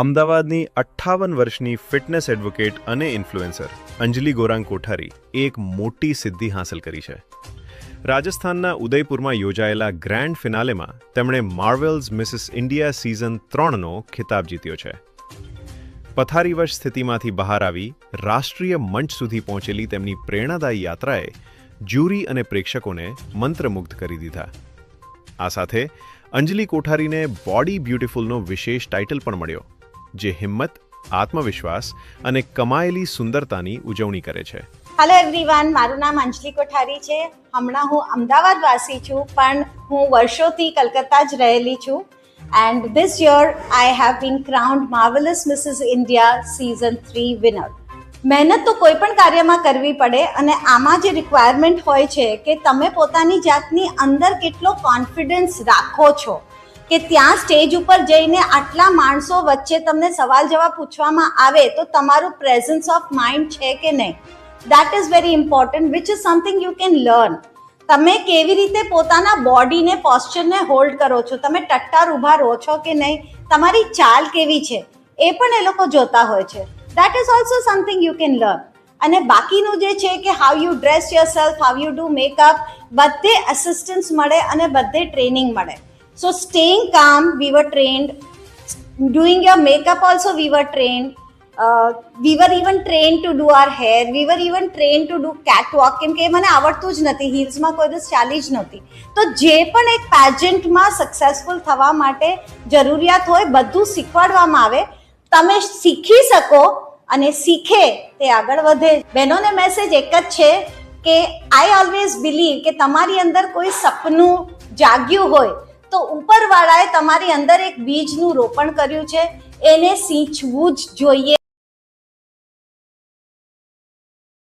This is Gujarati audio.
અમદાવાદની અઠ્ઠાવન વર્ષની ફિટનેસ એડવોકેટ અને ઇન્ફ્લુએન્સર અંજલિ ગોરાંગ કોઠારી એક મોટી સિદ્ધિ હાંસલ કરી છે. રાજસ્થાનના ઉદયપુરમાં યોજાયેલા ગ્રેન્ડ ફિનાલેમાં તેમણે માર્વેલ્સ મિસિસ ઇન્ડિયા સિઝન ત્રણનો ખિતાબ જીત્યો છે. પથારીવશ સ્થિતિમાંથી બહાર આવી રાષ્ટ્રીય મંચ સુધી પહોંચેલી તેમની પ્રેરણાદાયી યાત્રાએ જ્યુરી અને પ્રેક્ષકોને મંત્રમુગ્ધ કરી દીધા. આ સાથે અંજલિ કોઠારીને બોડી બ્યુટીફુલનો વિશેષ ટાઇટલ પણ મળ્યો. જે હિંમત, આત્મવિશ્વાસ અને કમાયેલી સુંદરતાની ઉજવણી કરે છે. હેલો એવરીવન મારું નામ અંજલિ કોઠારી છે. હમણાં હું અમદાવાદ વાસી છું, પણ હું વર્ષોથી કલકત્તા જ રહેલી છું. And this year I have been crowned marvellous Mrs India season three winner મહેનત તો કોઈ પણ કાર્યમાં કરવી પડે અને આમાં જે રિક્વાયરમેન્ટ હોય છે કે તમે પોતાની જાતની અંદર કેટલો કોન્ફિડન્સ રાખો છો. કે ત્યાં સ્ટેજ ઉપર જઈને આટલા માણસો વચ્ચે તમને સવાલ જવાબ પૂછવામાં આવે તો તમારું પ્રેઝન્સ ઓફ માઇન્ડ છે કે નહીં? That is very important which is something you can learn તમે કેવી રીતે પોતાના બોડીને પોસ્ચરને હોલ્ડ કરો છો? તમે ટટ્ટાર ઊભા રહો છો કે નહીં? તમારી ચાલ કેવી છે? એ પણ એ લોકો જોતા હોય છે. That is also something you can learn અને બાકીનું જે છે કે how you dress your self how you do makeup બધે અસિસ્ટન્સ મળે અને બધે ટ્રેનિંગ મળે. સો staying કામ we were trained doing your makeup also we were trained. Uh, we were even trained to do our hair. We were even trained to do catwalk કેમ કે મને આવડતું જ નથી. હિલ્સમાં કોઈ દિવસ ચાલી જ નહોતી તો જે પણ એક પેજન્ટમાં સક્સેસફુલ થવા માટે જરૂરિયાત હોય બધું શીખવાડવામાં આવે. તમે શીખી શકો અને શીખે તે આગળ વધે. બહેનોને મેસેજ એક જ છે કે આઈ ઓલવેઝ બિલીવ કે તમારી અંદર કોઈ સપનું જાગ્યું હોય તો ઉપરવાળાએ તમારી અંદર એક બીજનું રોપણ કર્યું છે. એને સિંચવું જ જોઈએ.